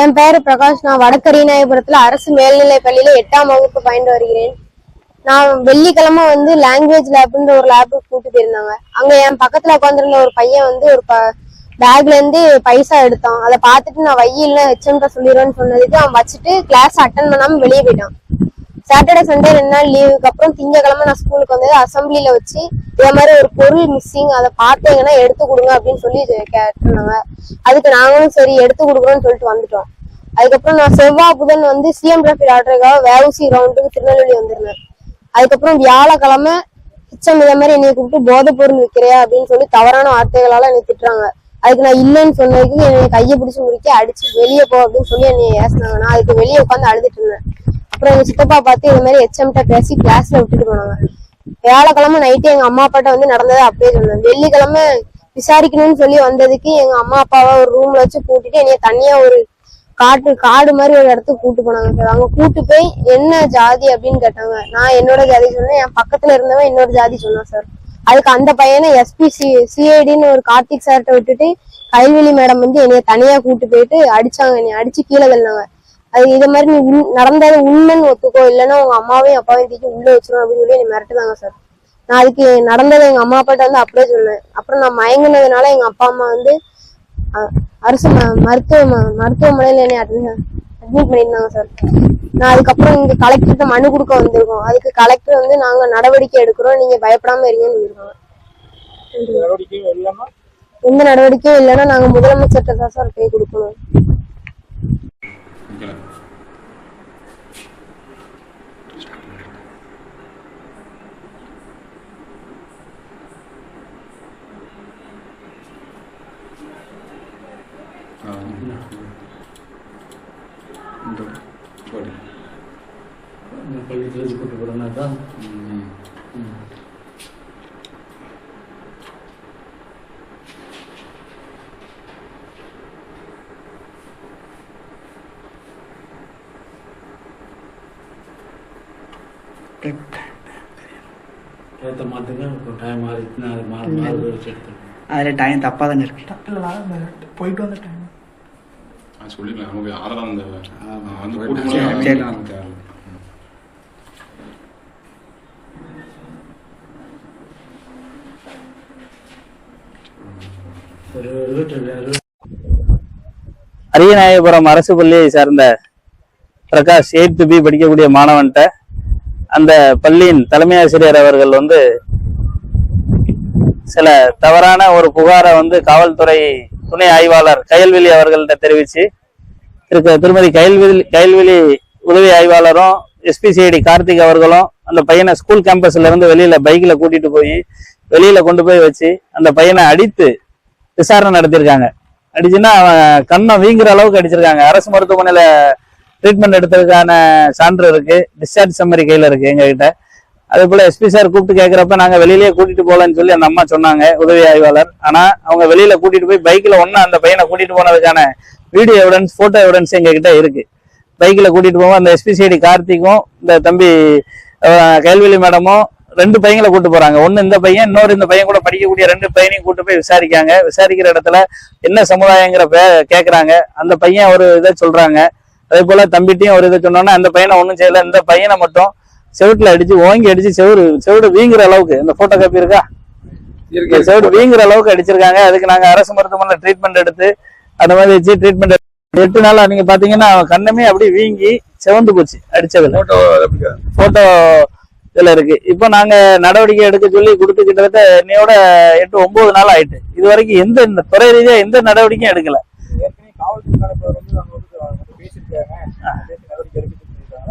என் பெயர் பிரகாஷ். நான் வடக்கரீநாயபுரத்தில் அரசு மேல்நிலை பள்ளியில எட்டாம் வகுப்பு பயின்று வருகிறேன். நான் வெள்ளிக்கிழமை வந்து லாங்குவேஜ் லேப்ன்ற ஒரு லேபுக்கு கூட்டு போயிருந்தாங்க. அங்க என் பக்கத்துல உட்காந்துருந்த ஒரு பையன் வந்து ஒரு பேக்ல இருந்து பைசா எடுத்தான். அதை பார்த்துட்டு நான் வையில ஹெச்எம்கிட்ட சொல்லிடுவேன்னு சொன்னதுக்கு அவன் வச்சுட்டு கிளாஸ் அட்டன் பண்ணாம வெளியே போயிட்டான். சாட்டர்டே சண்டே ரெண்டு நாள் லீவுக்கு அப்புறம் திங்கக்கிழமை நான் ஸ்கூலுக்கு வந்து அசம்பிளில வச்சு இதே மாதிரி ஒரு பொருள் மிஸ்ஸிங் அதை பார்த்தீங்கன்னா எடுத்து கொடுங்க அப்படின்னு சொல்லி கேட்டிருந்தாங்க. அதுக்கு நாங்களும் சரி எடுத்து கொடுக்குறோம்னு சொல்லிட்டு வந்துட்டோம். அதுக்கப்புறம் நான் செவ்வாய் புதன் வந்து சிஎம் டிராஃபி ஆர்டருக்காக வேவுசி ரவுண்டுக்கு திருநெல்வேலி வந்திருந்தேன். அதுக்கப்புறம் வியாழக்கிழமை கிச்சம் இதே மாதிரி என்னை கூப்பிட்டு போதை பொருள் விற்கிறியா அப்படின்னு சொல்லி தவறான வார்த்தைகளால என்னை திட்டுறாங்க. அதுக்கு நான் இல்லைன்னு சொன்னதுக்கு என்னை கையை பிடிச்சி முடிக்க அடிச்சு வெளியே போ அப்படின்னு சொல்லி என்னை ஏசினாங்க. நான் அதுக்கு வெளியே உட்காந்து அழுதுட்டு இருந்தேன். அப்புறம் எங்க சித்தப்பா பார்த்து இந்த மாதிரி HM எச்எம்கிட்ட பேசி கிளாஸ்ல விட்டுட்டு போனாங்க. வியாழக்கிழமை நைட்டு எங்க அம்மா அப்பாட்ட வந்து நடந்ததை அப்படியே சொன்னேன் வெள்ளிக்கிழமை விசாரிக்கணும்னு சொல்லி வந்ததுக்கு எங்க அம்மா அப்பாவை ஒரு ரூம்ல வச்சு கூட்டிட்டு என்னைய தனியா ஒரு காட்டு காடு மாதிரி ஒரு இடத்துக்கு கூட்டு போனாங்க. சார் அவங்க கூட்டு போய் என்ன ஜாதி அப்படின்னு கேட்டாங்க. நான் என்னோட ஜாதி சொன்னேன் என் பக்கத்துல இருந்தவன் இன்னொரு ஜாதி சொன்னான் சார் அதுக்கு அந்த பையனை எஸ்பி சி சிஐடின்னு ஒரு கார்த்திக் சார்கிட்ட விட்டுட்டு கைல்வெளி மேடம் வந்து என்னைய தனியா கூட்டு போயிட்டு அடிச்சாங்க. என்னைய அடிச்சு கீழே தள்ளினாங்க. அது இது மாதிரி நீ நடந்தது உண்மைன்னு ஒத்துக்கோ. இல்லைன்னா உங்க அம்மாவையும் அப்பாவையும் தூக்கி உள்ள வச்சிரும் அப்படின்னு சொல்லி என்னை மிரட்டுதாங்க சார் நான் அதுக்கு நடந்ததை எங்க அம்மா அப்பாட்ட வந்து அப்படியே சொன்னேன் அப்புறம் நான் மயங்கினதுனால எங்க அப்பா அம்மா வந்து அரசு மருத்துவ மருத்துவமனையில என்னை அட்மிட் பண்ணியிருந்தாங்க சார் நான் அதுக்கப்புறம் இங்க கலெக்டர்கிட்ட மனு கொடுக்க வந்திருக்கோம். அதுக்கு கலெக்டர் வந்து நாங்க நடவடிக்கை எடுக்கிறோம். நீங்க பயப்படாம இருங்கன்னு இல்லாம எந்த நடவடிக்கையும் இல்லைன்னா நாங்க முதலமைச்சர்கிட்ட தான் சார் போய் கொடுக்கணும். ஓகே இந்த படி இந்த பள்ளிக்கு கூட்டு போறோம்னாக்கா ஏற்ற டைம் மாறிச்சுன்னா அது மாறு மாறு அதில் டைம் தப்பாக தானே இருக்கு போயிட்டு வந்த டைம் சொல்லிக்கலாம் நமக்கு அந்த. வந்து அரியநாயபுரம் அரசு பள்ளியை சார்ந்த பிரகாஷ் எயித்து பி படிக்கக்கூடிய மாணவன்கிட்ட அந்த பள்ளியின் தலைமை ஆசிரியர் அவர்கள் வந்து சில தவறான ஒரு புகாரை வந்து காவல்துறை துணை ஆய்வாளர் கயல்வெளி அவர்கள்ட்ட தெரிவிச்சு திரு திருமதி கயல்வெளி கயல்வெளி உதவி ஆய்வாளரும் எஸ்பிசிஐடி கார்த்திக் அவர்களும் அந்த பையனை ஸ்கூல் கேம்பஸ்ல இருந்து வெளியில பைக்ல கூட்டிட்டு போய் வெளியில கொண்டு போய் வச்சு அந்த பையனை அடித்து விசாரணை நடத்தியிருக்காங்க. அடிச்சுன்னா அவன் கண்ணை வீங்குற அளவுக்கு அடிச்சிருக்காங்க. அரசு மருத்துவமனையில ட்ரீட்மெண்ட் எடுத்ததுக்கான சான்று இருக்கு. டிஸ்சார்ஜ் சம்மரி கையில இருக்கு எங்ககிட்ட. அதே போல எஸ்பி சார் கூப்பிட்டு கேட்கறப்ப நாங்க வெளியிலேயே கூட்டிட்டு போகலன்னு சொல்லி அந்த அம்மா சொன்னாங்க உதவி ஆய்வாளர். ஆனா அவங்க வெளியில கூட்டிட்டு போய் பைக்ல ஒன்று அந்த பையனை கூட்டிட்டு போனதுக்கான வீடியோ எவிடன்ஸ் போட்டோ எவிடன்ஸ் எங்ககிட்ட இருக்கு. பைக்ல கூட்டிட்டு போவோம் அந்த எஸ்பிசிஐடி கார்த்திக்கும் இந்த தம்பி அஹ், மேடமும் ரெண்டு பையங்களை கூட்டு போறாங்க. ஒண்ணு இந்த பையன் இன்னொரு இந்த பையன் கூட படிக்கக்கூடிய ரெண்டு பையனையும் கூட்டு போய் விசாரிக்காங்க. விசாரிக்கிற இடத்துல என்ன சமுதாயங்கிற பே கேக்குறாங்க. அந்த பையன் ஒரு இதை சொல்றாங்க. அதே போல தம்பிட்டையும் ஒரு இதை சொன்னோன்னா அந்த பையனை ஒண்ணும் செய்யல. இந்த பையனை மட்டும் செவுட்டுல அடிச்சு ஓங்கி அடிச்சு செவுரு செவுடு வீங்குற அளவுக்கு இந்த போட்டோ காப்பி இருக்கா செவுடு வீங்குற அளவுக்கு அடிச்சிருக்காங்க. அதுக்கு நாங்க அரசு மருத்துவமனையில ட்ரீட்மெண்ட் எடுத்து அந்த மாதிரி வச்சு ட்ரீட்மெண்ட் எட்டு நாளா நீங்க பாத்தீங்கன்னா கண்ணமே அப்படியே வீங்கி செவந்து போச்சு அடிச்சதுல. போட்டோ இதுல இருக்கு. இப்போ நாங்க நடவடிக்கை எடுக்க சொல்லி கொடுத்து கிட்டத்தட்ட என்னையோட எட்டு ஒன்பது நாள் ஆயிட்டு. இது வரைக்கும் எந்த இந்த துறை ரீதியா எந்த நடவடிக்கையும் எடுக்கல ஏற்கனவே காவல்துறை தலைவர் வந்து நாங்க வந்து அவங்க பேசியிருக்காங்க பேசி நடவடிக்கை எடுக்க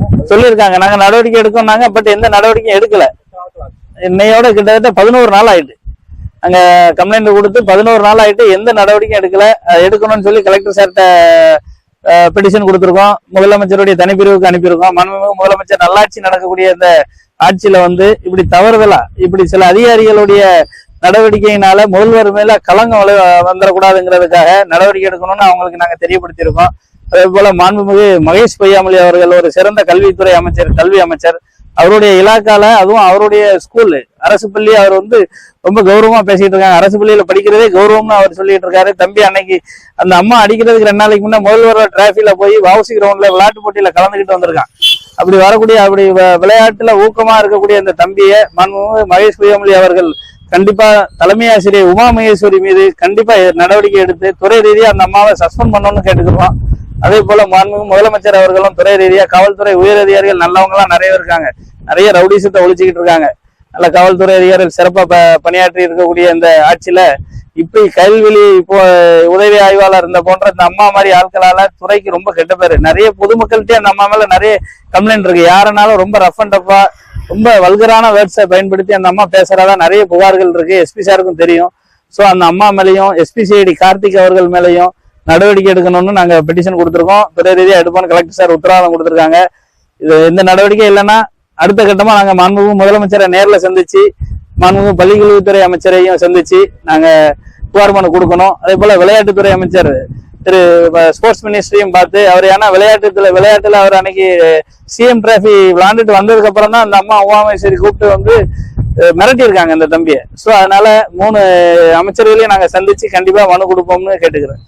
சொல்லியிருக்காங்க. சொல்லியிருக்காங்க நாங்க நடவடிக்கை எடுக்கோம்னாங்க பட் எந்த நடவடிக்கையும் எடுக்கல. இன்னையோட கிட்டத்தட்ட பதினோரு நாள் ஆயிட்டு. அங்க கம்ப்ளைண்ட் கொடுத்து பதினோரு நாள் ஆயிட்டு எந்த நடவடிக்கையும் எடுக்கல. எடுக்கணும்னு சொல்லி கலெக்டர் சார்கிட்ட பெட்டிஷன் கொடுத்துருக்கோம். முதலமைச்சருடைய தனிப்பிரிவுக்கு அனுப்பியிருக்கோம். மாண்புமிகு முதலமைச்சர் நல்லாட்சி நடக்கக்கூடிய இந்த ஆட்சியில வந்து இப்படி தவறுதலா இப்படி சில அதிகாரிகளுடைய நடவடிக்கையினால முதல்வர் மேல களங்கம் வந்துடக்கூடாதுங்கிறதுக்காக நடவடிக்கை எடுக்கணும்னு அவங்களுக்கு நாங்க தெரியப்படுத்தியிருக்கோம். அதே போல மாண்புமிகு மகேஷ் பொய்யாமொழி அவர்கள் ஒரு சிறந்த கல்வித்துறை அமைச்சர் கல்வி அமைச்சர். அவருடைய இலாக்கால அதுவும் அவருடைய ஸ்கூல் அரசு பள்ளி அவர் வந்து ரொம்ப கௌரவமா பேசிட்டு இருக்காங்க. அரசு பள்ளியில படிக்கிறதே கௌரவம்னு அவர் சொல்லிட்டு இருக்காரு. தம்பி அன்னைக்கு அந்த அம்மா அடிக்கிறதுக்கு ரெண்டு நாளைக்கு முன்னே முதல்வர் டிராஃபில போய் வாவுசி கிரவுண்ட்ல விளையாட்டு போட்டியில கலந்துக்கிட்டு வந்திருக்கான். அப்படி வரக்கூடிய அப்படி விளையாட்டுல ஊக்கமா இருக்கக்கூடிய அந்த தம்பியை மன்மு மகேஷ் பொய்யாமொழி அவர்கள் கண்டிப்பா தலைமை ஆசிரியர் உமா மகேஸ்வரி மீது கண்டிப்பா நடவடிக்கை எடுத்து துறை ரீதியா அந்த அம்மாவை சஸ்பெண்ட் பண்ணணும்னு கேட்டுக்கிறோம் அதே போல மாண்புமிகு முதலமைச்சர் அவர்களும் துறை ரீதியா காவல்துறை உயர் அதிகாரிகள் நல்லவங்க எல்லாம் நிறைய இருக்காங்க. நிறைய ரவுடிசத்தை ஒழிச்சுக்கிட்டு இருக்காங்க. நல்ல காவல்துறை அதிகாரிகள் சிறப்பா ப- பணியாற்றி இருக்கக்கூடிய இந்த ஆட்சியில இப்படி கைல்வெளி இப்போ உதவி ஆய்வாளர் இந்த போன்ற இந்த அம்மா மாதிரி ஆட்களால துறைக்கு ரொம்ப கெட்ட பேரு. நிறைய பொதுமக்கள்கிட்ட அந்த அம்மா மேல நிறைய கம்ப்ளைண்ட் இருக்கு. யாருனாலும் ரொம்ப ரஃப் அண்ட் டஃபா ரொம்ப வல்கரான வேர்ட்ஸை பயன்படுத்தி அந்த அம்மா பேசுறதா நிறைய புகார்கள் இருக்கு. எஸ்பி சாருக்கும் தெரியும். ஸோ அந்த அம்மா மேலேயும் எஸ்பிசிஐடி கார்த்திக் அவர்கள் மேலேயும் நடவடிக்கை எடுக்கணும்னு நாங்கள் பெட்டிஷன் கொடுத்துருக்கோம். துறை ரீதியாக எடுப்போம்னு கலெக்டர் சார் உத்தரவாதம் கொடுத்துருக்காங்க. இது எந்த நடவடிக்கை இல்லைன்னா அடுத்த கட்டமாக நாங்கள் மாண்புமிகு முதலமைச்சரை நேரில் சந்திச்சு மாண்புமிகு பள்ளிக்கல்வித்துறை அமைச்சரையும் சந்திச்சு நாங்கள் புகார் மனு கொடுக்கணும். அதே போல் விளையாட்டுத்துறை அமைச்சர் திரு ஸ்போர்ட்ஸ் மினிஸ்டரையும் பார்த்து அவர் ஏன்னா விளையாட்டுல விளையாட்டுல அவர் அன்னைக்கு சிஎம் டிராஃபி விளாண்டுட்டு வந்ததுக்கு அப்புறம் தான் அந்த அம்மா உமாமேஸ்வரி கூப்பிட்டு வந்து மிரட்டியிருக்காங்க இந்த தம்பியை. ஸோ அதனால மூணு அமைச்சர்களையும் நாங்கள் சந்திச்சு கண்டிப்பாக மனு கொடுப்போம்னு கேட்டுக்கிறேன்.